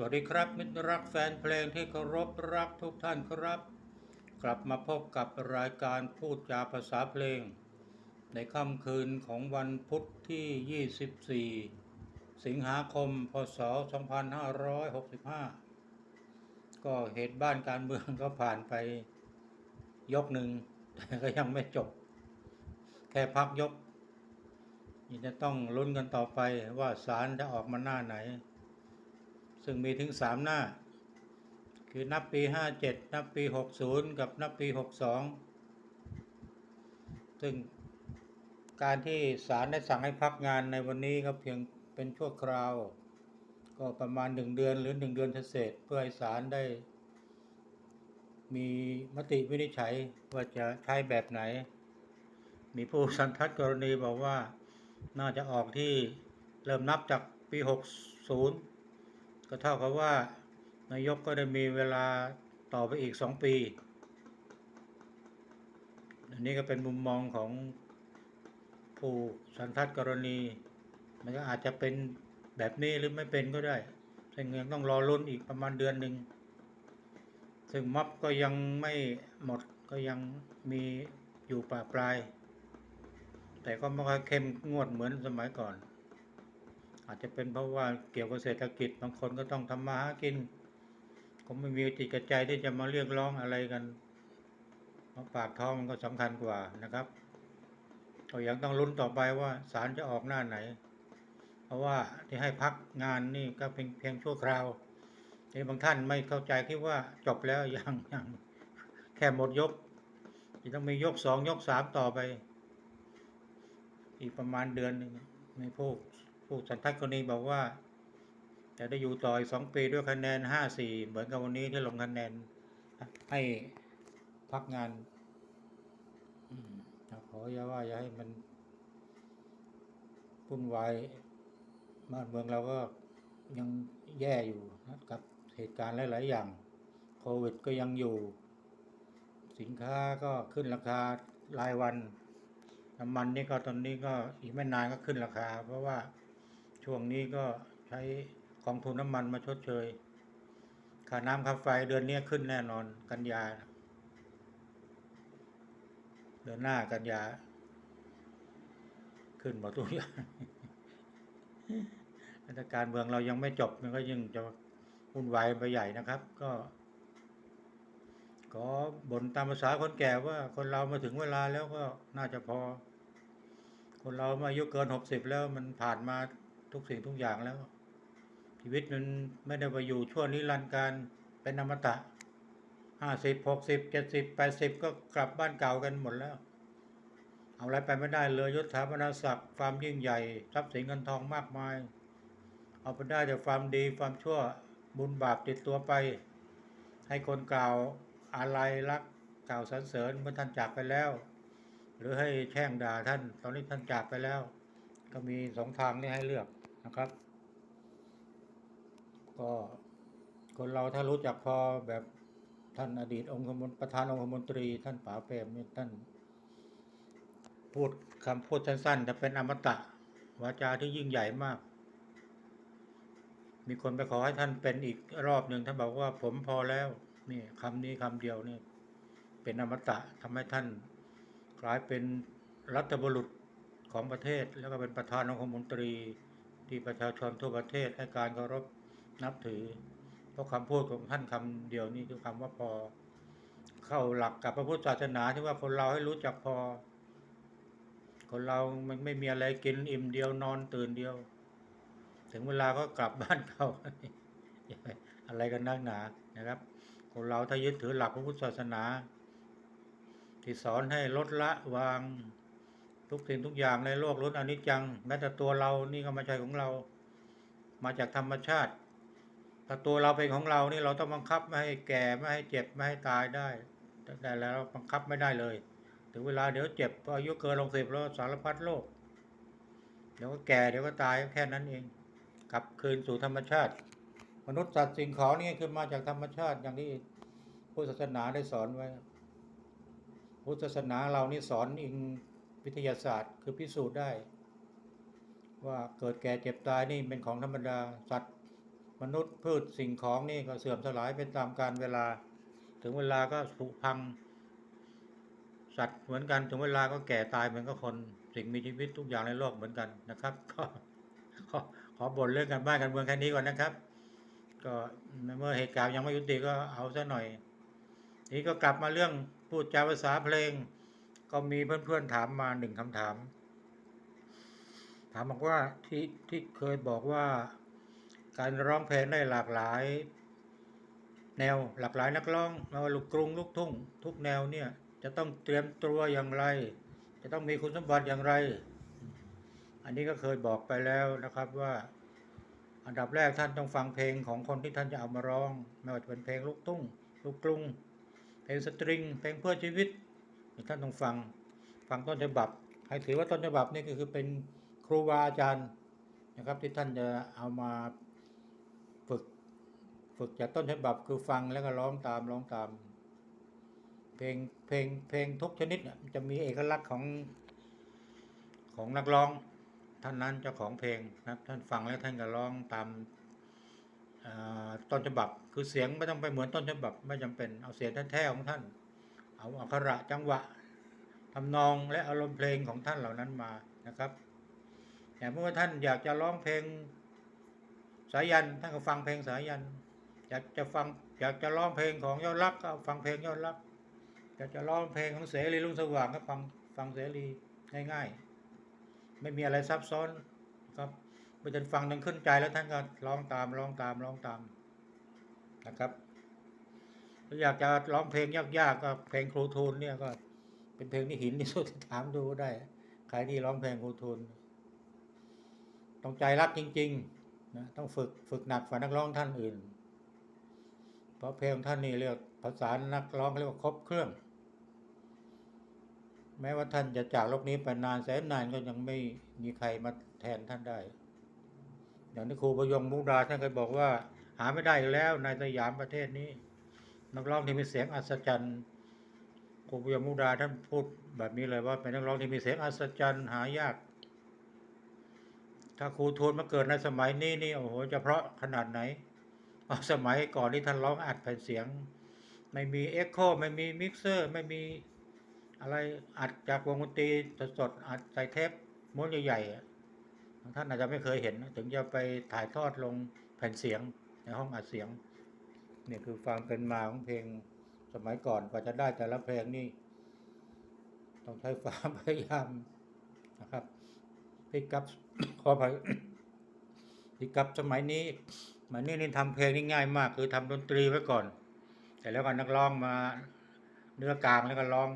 สวัสดีครับมิตรรักแฟนเพลงที่เคารพรักทุกท่านครับ กลับมาพบกับรายการพูดจาภาษาเพลง ในค่ำคืนของวันพุธที่ 24 สิงหาคม พศ 2565 ก็เหตุบ้านการเมืองก็ผ่านไปยกหนึ่งแต่ก็ยังไม่จบ แค่พักยกยังจะต้องลุ้นกันต่อไปว่าศาลจะออกมาหน้าไหน ซึ่งมีถึงสามหน้า คือนับปี 57 นับปี 60 กับนับปี 62 ซึ่งการที่ศาลได้สั่งให้พักงานในวันนี้ก็เพียงเป็นชั่วคราว ก็ประมาณ 1 เดือนหรือ 1 เดือนเศษเพื่อให้ศาลได้ มีมติวินิจฉัยว่าจะใช้แบบไหน มีผู้สันทัดกรณีบอกว่าน่าจะออกที่เริ่มนับจากปี 60 ก็เท่ากับว่านายกก็ได้มีเวลาต่อไปอีกสองปี อันนี้ก็เป็นมุมมองของผู้สันทัดกรณี มันก็อาจจะเป็นแบบนี้หรือไม่เป็นก็ได้ซึ่งยังต้องรอลุ้นอีกประมาณเดือนหนึ่ง ซึ่งม็อบก็ยังไม่หมดก็ยังมีอยู่ป่าปลาย แต่ก็ไม่ค่อยเข้มงวดเหมือนสมัยก่อน อาจจะเป็นเพราะว่าเกี่ยวกับเศรษฐกิจบางคนก็ต้องทำมาหากินก็ไม่มีจิตกระใจที่จะมาเรียกร้องอะไรกันเพราปากท้องมันก็สำคัญกว่านะครับก็ยังต้องลุ้นต่อไปว่าศาลจะออกหน้าไหน เพราะว่าที่ให้พักงานนี่ก็เป็นเพียงชั่วคราวที่บางท่านไม่เข้าใจคิดว่าจบแล้วยังยังแค่หมดยกที่ต้องมียกสองยกสามต่อไป อีกประมาณเดือนหนึ่งในพวก ผู้สันทัดคนนี้บอกว่าจะได้อยู่ต่ออีกสองปีด้วยคะแนนห้าสี่เหมือนกับวันนี้ที่ลงคะแนน ให้พักงานขออย่าว่าอย่าให้มันวุ่นวายบ้านเมืองเราก็ยังแย่อยู่กับเหตุการณ์หลาย ๆ อย่าง โควิดก็ยังอยู่ สินค้าก็ขึ้นราคารายวันน้ำมันนี่ก็ตอนนี้ก็อีกไม่นานก็ขึ้นราคา เพราะว่า ช่วงนี้ก็ใช้กองทุนน้ำมันมาชดเชยค่าน้ำค่าไฟเดือนนี้ขึ้นแน่นอนกันยา เดือนหน้ากันยา ขึ้นหมดทุกอย่างสถานการณ์เมืองเรายังไม่จบมันก็ยังจะวุ่นวายไปใหญ่นะครับ ก็ก็บ่นตามภาษาคนแก่ว่าคนเรามาถึงเวลาแล้วก็น่าจะพอ คนเรามาอายุเกินหกสิบแล้วมันผ่านมา ทุกสิ่งทุกอย่างแล้ว ชีวิตมันไม่ได้ไปอยู่ชั่วนิรันดร์การเป็นอมตะห้าสิบหกสิบเจ็ดสิบแปดสิบก็กลับบ้านเก่ากันหมดแล้ว เอาอะไรไปไม่ได้เลยยศถาบรรดาศักดิ์ความยิ่งใหญ่ทรัพย์สินเงินทองมากมาย เอาไปได้แต่ความดีความชั่วบุญบาปติดตัวไป ให้คนกล่าวอะไรรักกล่าวสรรเสริญเมื่อท่านจากไปแล้ว หรือให้แช่งด่าท่าน ตอนนี้ท่านจากไปแล้ว ก็มีสองทางที่ให้เลือก นะครับ ก็คนเราถ้ารู้จักพอแบบท่านอดีตองคมนประธานองคมนตรี ท่านป๋าเปรมนี่ท่าน พูดคำพูดสั้นๆแต่เป็นอมตะวาจาที่ยิ่งใหญ่มาก มีคนไปขอให้ท่านเป็นอีกรอบหนึ่งท่านบอกว่าผมพอแล้วนี่คำนี้คำเดียวนี่เป็นอมตะทำให้ท่านกลายเป็นรัฐบุรุษของประเทศแล้วก็เป็นประธานองคมนตรี ที่ประชาชนทั่วประเทศให้การเคารพนับถือ เพราะคำพูดของท่านคำเดียวนี่คือคำว่าพอ เข้าหลักกับพระพุทธศาสนาที่ว่าคนเราให้รู้จักพอ คนเรามันไม่มีอะไรกินอิ่มเดียวนอนตื่นเดียว ถึงเวลาก็กลับบ้านเขาอะไรกันนักหนานะครับ คนเราถ้ายึดถือหลักพระพุทธศาสนา ที่สอนให้ลดละวาง ทุกสิ่งทุกอย่างในโลกล้วนอนิจจังแม้แต่ตัวเรานี่ก็ไม่ใช่ของเรา มาจากธรรมชาติ ถ้าตัวเราเป็นของเรานี่เราต้องบังคับไม่ให้แก่ไม่ให้เจ็บไม่ให้ตายได้ แต่แล้วเราบังคับไม่ได้เลย ถึงเวลาเดี๋ยวเจ็บพออายุเกินลงสิบแล้วสารพัดโรคเดี๋ยวก็แก่เดี๋ยวก็ตายแค่นั้นเอง กลับคืนสู่ธรรมชาติ มนุษย์สัตว์สิ่งของนี่คือมาจากธรรมชาติอย่างที่พุทธศาสนาได้สอนไว้ พุทธศาสนาเรานี่สอนอิง วิทยาศาสตร์คือพิสูจน์ได้ ว่าเกิดแก่เจ็บตายนี่เป็นของธรรมดาสัตว์มนุษย์พืชสิ่งของนี่ก็เสื่อมสลายไปตามกาลเวลา ถึงเวลาก็ผุพัง สัตว์เหมือนกันถึงเวลาก็แก่ตายเหมือนกับคนสิ่งมีชีวิตทุกอย่างในโลกเหมือนกันนะครับ ก็ขอขอบ่นเรื่องกันบ้านกันเมืองแค่นี้ก่อนนะครับ ก็เมื่อเหตุการณ์ยังไม่ยุติก็เอาซะหน่อย นี้ก็กลับมาเรื่องพูดจาภาษาเพลง ก็มีเพื่อนๆถามมาหนึ่งคำถาม ถามบอกว่าที่ที่เคยบอกว่า การร้องเพลงได้หลากหลาย แนวหลากหลายนักร้องไม่ว่าลูกกรุงลูกทุ่ง ทุกแนวเนี่ย จะต้องเตรียมตัวอย่างไร จะต้องมีคุณสมบัติอย่างไร อันนี้ก็เคยบอกไปแล้วนะครับว่า อันดับแรกท่านต้องฟังเพลงของคนที่ท่านจะเอามาร้อง ไม่ว่าจะเป็นเพลงลูกทุ่งลูกกรุงเพลงสตริง เพลงเพื่อชีวิต ท่านต้องฟังฟังต้นฉบับ ให้ถือว่าต้นฉบับนี่ก็คือเป็นครูบาอาจารย์นะครับ ที่ท่านจะเอามาฝึกฝึกจากต้นฉบับคือฟังแล้วก็ร้องตามร้องตาม เพลงเพลงเพลงทุกชนิดจะมีเอกลักษณ์ของของนักร้องท่านนั้นเจ้าของเพลงนะครับท่านฟังแล้วท่านก็ร้องตามต้นฉบับ คือเสียงไม่ต้องไปเหมือนต้นฉบับไม่จำเป็นเอาเสียงแท้ๆของท่าน เอาอักขระจังหวะทำนองและอารมณ์เพลงของท่านเหล่านั้นมานะครับอย่างเมื่อท่านอยากจะร้องเพลงสายันท่านก็ฟังเพลงสายัน อยากจะฟังอยากจะร้องเพลงของยอดรักก็ฟังเพลงยอดรักอยากจะร้องเพลงของเสรีรุ่งสว่างก็ฟังฟังเสรีง่ายๆ ไม่มีอะไรซับซ้อนครับเมื่อท่านฟังจนขึ้นใจแล้วท่านก็ร้องตามร้องตามร้องตามนะครับ อยากจะร้องเพลงยากๆก็เพลงครูทูลเนี่ยก็ เป็นเพลงที่หินที่สุดถามดูได้ใครที่ร้องเพลงครูทูลต้องใจรักจริงๆนะต้องฝึกฝึกหนักกว่านักร้องท่านอื่น เพราะเพลงท่านนี่เรียกภาษานักร้องเรียกว่าครบเครื่อง แม้ว่าท่านจะจากโลกนี้ไปนานแสนนานก็ยังไม่มีใครมาแทนท่านได้ อย่างที่ครูประยงมุกดาท่านเคยบอกว่า หาไม่ได้แล้วในสยามประเทศนี้ นักร้องที่มีเสียงอัศจรรย์ครูประยมุดาท่านพูดแบบนี้เลยว่าเป็นนักร้องที่มีเสียงอัศจรรย์หายาก ถ้าครูทูลมาเกิดในสมัยนี้นี่โอ้โหจะเพราะขนาดไหนเอาสมัยก่อนที่ท่านร้องอัดแผ่นเสียง ไม่มีเอ็กโคไม่มีมิกเซอร์ ไม่มีอะไรอัดจากวงดนตรีสดอัดใส่เทปม้วนใหญ่ๆท่านอาจจะไม่เคยเห็น ถึงจะไปถ่ายทอดลงแผ่นเสียงในห้องอัดเสียง เนี่ยคือฟังเป็นมาของเพลงสมัยก่อนกว่าจะได้แต่ละเพลงนี่ ต้องใช้ความพยายามนะครับพิกับขออภัยพิกับสมัยนี้สมันนี่นี่ทำเพลงนี่ง่ายมาก คือทำดนตรีไว้ก่อน แต่แล้วก็นักร้องมาเนื้อกลางแล้วก็ร้อง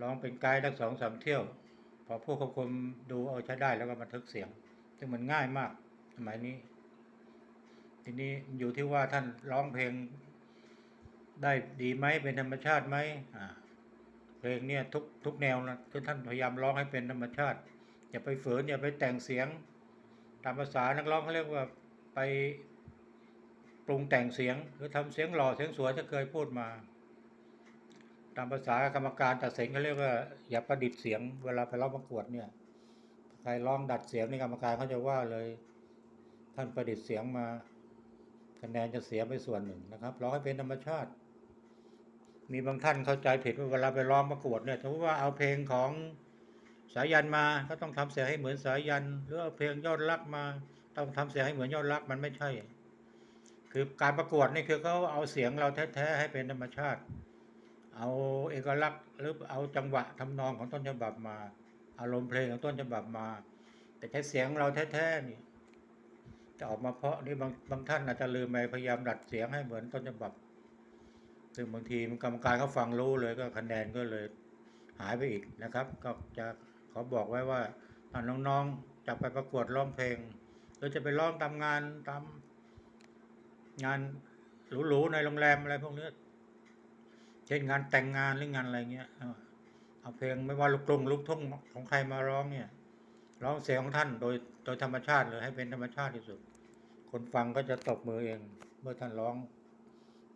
ร้องเป็นไกด์ทั้งสองสามเที่ยว พอผู้ควบคุมดูเอาใช้ได้แล้วก็บันทึกเสียง ซึ่งมันง่ายมาก สมัยนี้ ทีนี้อยู่ที่ว่าท่านร้องเพลงได้ดีไหมเป็นธรรมชาติไหมเพลงเนี่ยทุกทุกแนวนะคือท่านพยายามร้องให้เป็นธรรมชาติ อย่าไปฝืนอย่าไปแต่งเสียง ตามภาษานักร้องเขาเรียกว่าไปปรุงแต่งเสียงหรือทำเสียงหล่อเสียงสวยที่เคยพูดมา ตามภาษากรรมการตัดสินเขาเรียกว่า อย่าประดิษฐ์เสียง เวลาไปร้องประกวดเนี่ยใครร้องดัดเสียงในกรรมการเขาจะว่าเลย ท่านประดิษฐ์เสียงมา คะแนนจะเสียไปส่วนหนึ่งนะครับร้องให้เป็นธรรมชาติ มีบางท่านเข้าใจผิดว่าเวลาไปร้องประกวดเนี่ยสมมติว่าเอาเพลงของสายันมาก็ต้องทำเสียงให้เหมือนสายัน หรือเอาเพลงยอดรักมา ต้องทำเสียงให้เหมือนยอดรักมันไม่ใช่ คือการประกวดนี่คือเขาเอาเสียงเราแท้ๆให้เป็นธรรมชาติ เอาเอกลักษณ์หรือเอาจังหวะทำนองของต้นฉบับมา อารมณ์เพลงของต้นฉบับมา แต่ใช้เสียงเราแท้ๆนี่ จะออกมาเพราะนี่บางบางท่านอาจจะลืมไปพยายามดัดเสียงให้เหมือนต้นฉบับ ซึ่งบางทีกรรมการเขาฟังรู้เลยก็คะแนนก็เลยหายไปอีกนะครับ ก็จะขอบอกไว้ว่าถ้าน้องๆจะไปประกวดร้องเพลงหรือจะไปร้องตามงานตามงานหรูๆในโรงแรมอะไรพวกนี้เช่นงานแต่งงานหรืองานอะไรเงี้ยเอาเอาเพลงไม่ว่าลูกกรุงลูกทุ่งของใครมาร้องเนี่ย ร้องเสียงของท่านโดยโดยธรรมชาติเลยให้เป็นธรรมชาติที่สุด คนฟังก็จะตบมือเอง เมื่อท่านร้อง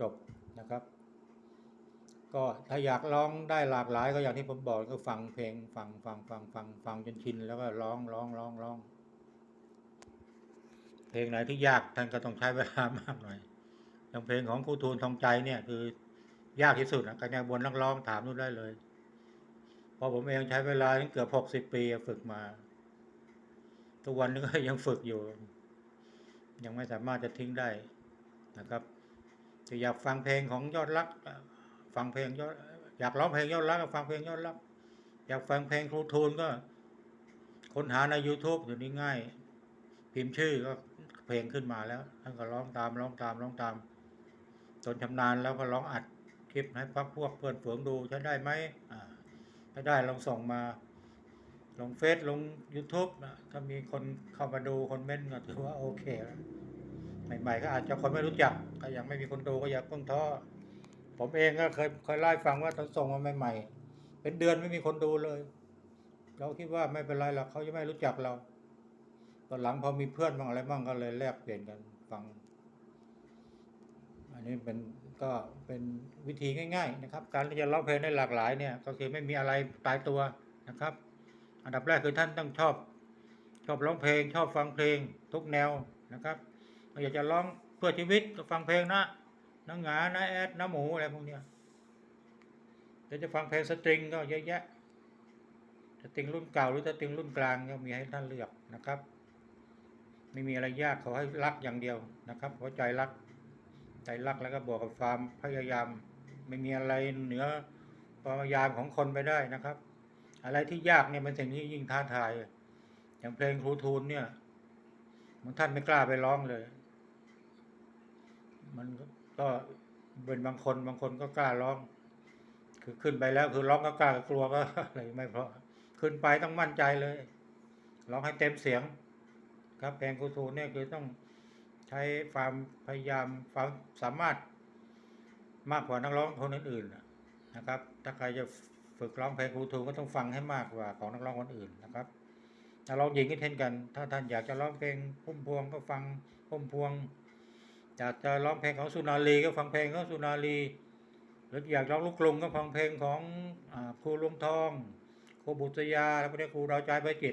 จบนะครับ ก็ถ้าอยากร้องได้หลากหลาย ก็อย่างที่ผมบอกก็ฟังเพลงฟังฟังฟังฟังฟังจนชินแล้วก็ร้องร้องร้องร้องเพลงไหนที่ยากท่านก็ต้องใช้เวลามากหน่อยอย่างเพลงของครูทูลทองใจเนี่ยคือยากที่สุดนะกันยังบนนักร้องถามนู่นได้เลย เพราะผมเองใช้เวลาถึงเกือบหกสิบปีฝึกมา ทุกวันนี้ก็ยังฝึกอยู่ ยังไม่สามารถจะทิ้งได้นะครับถ้าอยากฟังเพลงของยอดรัก ฟังเพลงยอดอยากร้องเพลงยอดรักก็ฟังเพลงยอดรัก อยากฟังเพลงครูทูลก็ ค้นหาใน YouTube อยู่นี้ง่าย พิมพ์ชื่อก็เพลงขึ้นมาแล้วท่านก็ร้องตามร้องตามร้องตามจนชำนาญแล้วก็ร้องอัดคลิปให้พักพวกเพื่อนฝูงดูใช้ได้ไหมอ่าถ้าได้ลองส่งมา ลงเฟซลง YouTube นะถ้ามีคนเข้ามาดูคนเม่นต์ก็ถือว่าโอเคแล้วใหม่ๆก็อาจจะคนไม่รู้จักก็ยังไม่มีคนดูก็อย่าเพิ่งท้อผมเองก็เคยเคยไล่าฟังว่าตอนส่งมาใหม่ๆ เป็นเดือนไม่มีคนดูเลย เราคิดว่าไม่เป็นไรหรอกเขาจะไม่รู้จักเราตอนหลังพอมีเพื่อนบ้างอะไรบ้างก็เลยแลกเปลี่ยนกันฟัง อันนี้เป็นก็เป็นวิธีง่าย ๆ นะครับ การที่จะร้องเพลงได้หลากหลายเนี่ย ก็คือไม่มีอะไรตายตัวนะครับ อันดับแรกคือท่านต้องชอบ ชอบร้องเพลง ชอบฟังเพลงทุกแนวนะครับอยากจะร้องเพื่อชีวิตก็ฟังเพลงนะน้งหงานะแอดน้าหมูอะไรพวกเนี้ยเดี๋ยวจะฟังเพลงสตริงก็เยอะแยะสตริงรุ่นเก่าหรือสตริงรุ่นกลางก็มีให้ท่านเลือกนะครับ ไม่มีอะไรยากเขาให้รักอย่างเดียวนะครับหัวใจรักใจรักแล้วก็บวกกับความพยายาม ไม่มีอะไรเหนือความพยายามของคนไปได้นะครับ อะไรที่ยากเนี่ยเป็นสิ่งที่ยิ่งท้าทาย อย่างเพลงครูทูลเนี่ยบางท่านไม่กล้าไปร้องเลย มันก็เป็นบางคนบางคนก็กล้าร้อง คือขึ้นไปแล้วคือร้องก็กล้ากลัวก็อะไรไม่เพราะ ขึ้นไปต้องมั่นใจเลยร้องให้เต็มเสียง ครับเพลงครูทูลเนี่ยคือต้องใช้ความพยายามความสามารถมากกว่านักร้องคนอื่นๆนะครับ ถ้าใครจะ ฝึกร้องเพลงครูทูก็ต้องฟังให้มากกว่าของนักร้องคนอื่นนะครับนักร้องหญิงก็เช่นกัน ถ้าท่านอยากจะร้องเพลงพุ่มพวงก็ฟังพุ่มพวง อยากจะร้องเพลงของสุนารีก็ฟังเพลงของสุนารีหรืออยากร้องลูกกรุงก็ฟังเพลงของอครูหลวงทองครูบุตรยาแล้วก็ครูดาวใจใบจิต